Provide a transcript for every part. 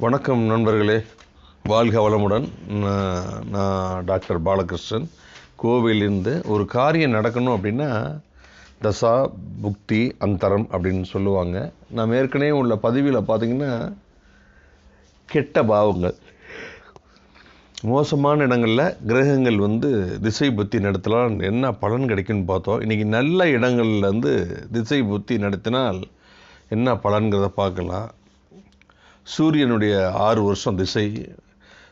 வணக்கம் நண்பர்களே. வாழ்க வளமுடன். நான் டாக்டர் பாலகிருஷ்ணன். கோவிலிருந்து ஒரு காரியம் நடக்கணும் அப்படின்னா தசா புக்தி அந்தரம் அப்படின்னு சொல்லுவாங்க. நான் ஏற்கனவே உள்ள பதிவில் பார்த்தீங்கன்னா கெட்ட பாவங்கள். மோசமான இடங்களில் கிரகங்கள் வந்து திசை புத்தி நடத்தலாம் என்ன பலன் கிடைக்கும்னு பார்த்தோம். இன்றைக்கி நல்ல இடங்கள்ல வந்து திசை புத்தி நடத்தினால் என்ன பலன்கிறத பார்க்கலாம். சூரியனுடைய ஆறு வருஷம் திசை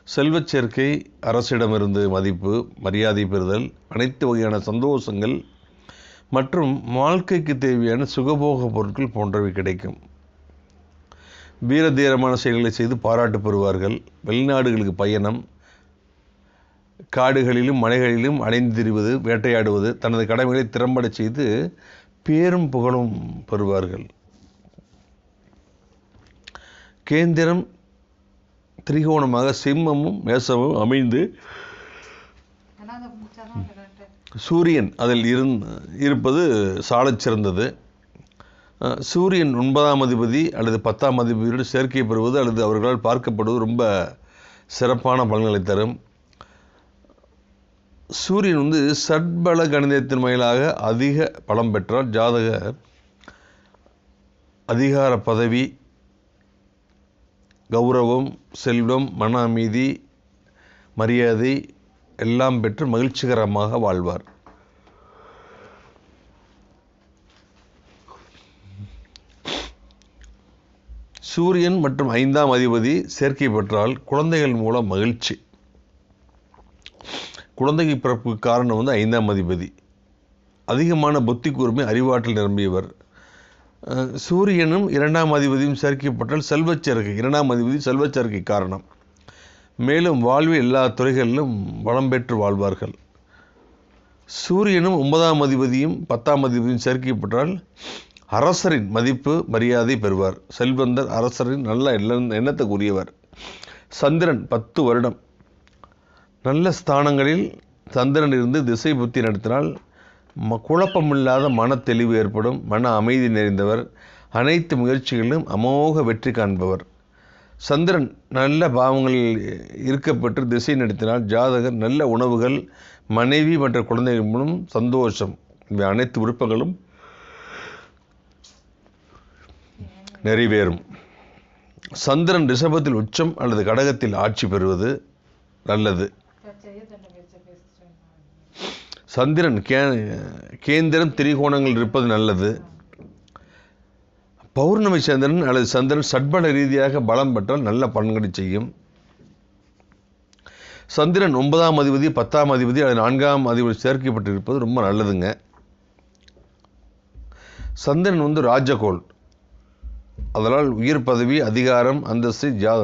செல்வச் சேர்க்கை அரசிடமிருந்து மதிப்பு மரியாதை பெறுதல் அனைத்து வகையான சந்தோஷங்கள் மற்றும் வாழ்க்கைக்கு தேவையான சுகபோக பொருட்கள் போன்றவை கிடைக்கும். வீரதீரமான செயல்களை செய்து பாராட்டு பெறுவார்கள். வெளிநாடுகளுக்கு பயணம் காடுகளிலும் மலைகளிலும் அலைந்து திரிவது வேட்டையாடுவது தனது கடமைகளை திறம்பட செய்து பேரும் புகழும் பெறுவார்கள். கேந்திரம் திரிகோணமாக சிம்மமும் மேசமும் அமைந்து சூரியன் அதில் இருந் இருப்பது சாலச் சிறந்தது. சூரியன் ஒன்பதாம் அதிபதி அல்லது பத்தாம் அதிபதியோடு சேர்க்கை பெறுவது அல்லது அவர்களால் பார்க்கப்படுவது ரொம்ப சிறப்பான பலன்களை தரும். சூரியன் வந்து சட்பல கணிதத்தின் மேலாக அதிக பலம் பெற்றால் ஜாதக அதிகார பதவி கௌரவம் செல்வம் மன அமைதி மரியாதை எல்லாம் பெற்று மகிழ்ச்சிகரமாக வாழ்வார். சூரியன் மற்றும் ஐந்தாம் அதிபதி சேர்க்கை பெற்றால் குழந்தைகள் மூலம் மகிழ்ச்சி. குழந்தைக்கு பிறப்புக்கு காரணம் வந்து ஐந்தாம் அதிபதி. அதிகமான புத்தி கூர்மை அறிவாற்றல் நிரம்பியவர். சூரியனும் இரண்டாம் அதிபதியும் சேர்க்கப்பட்டால் செல்வச் சேர்க்கை இரண்டாம் அதிபதி செல்வச் சேர்க்கை காரணம். மேலும் வாழ்வில் எல்லா துறைகளிலும் வளம் பெற்று வாழ்வார்கள். சூரியனும் ஒன்பதாம் அதிபதியும் பத்தாம் அதிபதியும் சேர்க்கப்பட்டால் அரசரின் மதிப்பு மரியாதை பெறுவார். செல்வந்தர் அரசரின் நல்ல எண்ண- எண்ணத்துக்குரியவர். சந்திரன் பத்து வருடம். நல்ல ஸ்தானங்களில் சந்திரன் இருந்து திசை புத்தி நடத்தினால் குழப்பமில்லாத மன தெளிவு ஏற்படும். மன அமைதி நிறைந்தவர். அனைத்து முயற்சிகளிலும் அமோக வெற்றி காண்பவர். சந்திரன் நல்ல பாவங்களில் இருக்கப்பட்டு திசை நடத்தினால் ஜாதகர் நல்ல உணவுகள் மனைவி மற்ற குழந்தைகள் மூலம் சந்தோஷம். இவை அனைத்து விருப்பங்களும் நிறைவேறும். சந்திரன் ரிஷபத்தில் உச்சம் அல்லது கடகத்தில் ஆட்சி பெறுவது நல்லது. சந்திரன் கே கேந்திரம் திரிகோணங்கள் இருப்பது நல்லது. பௌர்ணமி சந்திரன் அல்லது சந்திரன் சட்பல ரீதியாக பலம் பெற்றால் நல்ல பலன்களை செய்யும். சந்திரன் ஒன்பதாம் அதிபதி பத்தாம் அதிபதி அல்லது நான்காம் அதிபதி சேர்க்கப்பட்டிருப்பது ரொம்ப நல்லதுங்க. சந்திரன் வந்து ராஜகோள். அதனால் உயர் பதவி அதிகாரம் அந்தஸ்து ஜா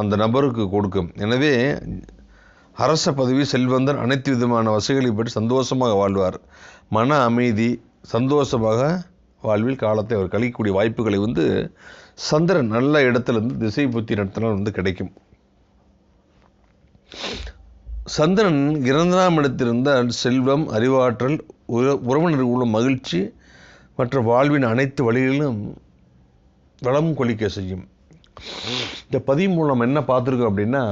அந்த நபருக்கு கொடுக்கும். எனவே அரச பதவி செல்வந்தன் அனைத்து விதமான வசதிகளை பெற்று சந்தோஷமாக வாழ்வார். மன அமைதி சந்தோஷமாக வாழ்வில் காலத்தை அவர் கழிக்கக்கூடிய வாய்ப்புகளை வந்து சந்திரன் நல்ல இடத்துல இருந்து திசை புத்தி நடத்தினால் வந்து கிடைக்கும். சந்திரன் இரண்டாம் இடத்திலிருந்தால் செல்வம் அறிவாற்றல் உறவினர் உள்ள மகிழ்ச்சி மற்ற வாழ்வின் அனைத்து வழிகளிலும் வளம் கொளிக்க செய்யும். இந்த பதிவு மூலம் என்ன பார்த்துருக்கோம் அப்படின்னா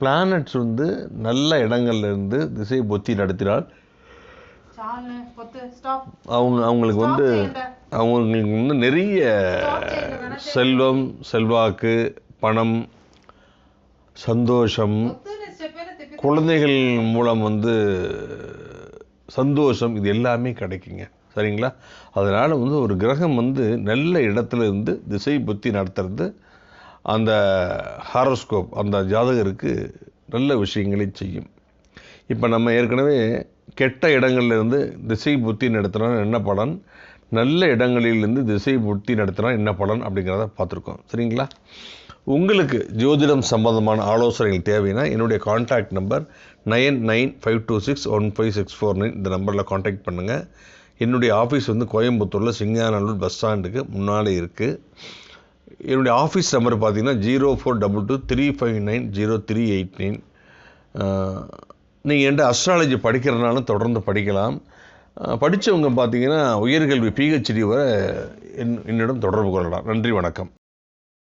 பிளானட்ஸ் வந்து நல்ல இடங்கள்ல இருந்து திசை பொத்தி நடத்தினால் அவங்க அவங்களுக்கு வந்து அவங்களுக்கு வந்து நிறைய செல்வம் செல்வாக்கு பணம் சந்தோஷம் குழந்தைகள் மூலம் வந்து சந்தோஷம் இது எல்லாமே கிடைக்குங்க. சரிங்களா? அதனால் வந்து ஒரு கிரகம் வந்து நல்ல இடத்துல இருந்து திசை புத்தி நடத்துறது அந்த ஹாரோஸ்கோப் அந்த ஜாதகருக்கு நல்ல விஷயங்களை செய்யும். இப்போ நம்ம ஏற்கனவே கெட்ட இடங்கள்லேருந்து திசை புத்தி நடத்தினா என்ன பலன்? நல்ல இடங்களிலிருந்து திசை புத்தி நடத்தினா என்ன பலன் அப்படிங்கிறத பார்த்துருக்கோம். சரிங்களா? உங்களுக்கு ஜோதிடம் சம்பந்தமான ஆலோசனைகள் தேவைன்னா என்னுடைய contact number nine nine five two six one five six four nine இந்த நம்பரில் காண்டாக்ட் பண்ணுங்கள் என்னுடைய ஆஃபீஸ் வந்து கோயம்புத்தூரில் சிங்காநல்லூர் பஸ் ஸ்டாண்டுக்கு முன்னாலே இருக்குது என்னுடைய ஆஃபீஸ் நம்பர் பார்த்தீங்கன்னா zero four double two three five nine zero three eight nine நீங்கள் என்கிட்ட அஸ்ட்ராலஜி படிக்கிறதுனாலும் தொடர்ந்து படிக்கலாம். படித்தவங்க பார்த்தீங்கன்னா உயர்கல்வி பிஹெச்டி வரை என் என்னிடம் தொடர்பு கொள்ளலாம். நன்றி வணக்கம்.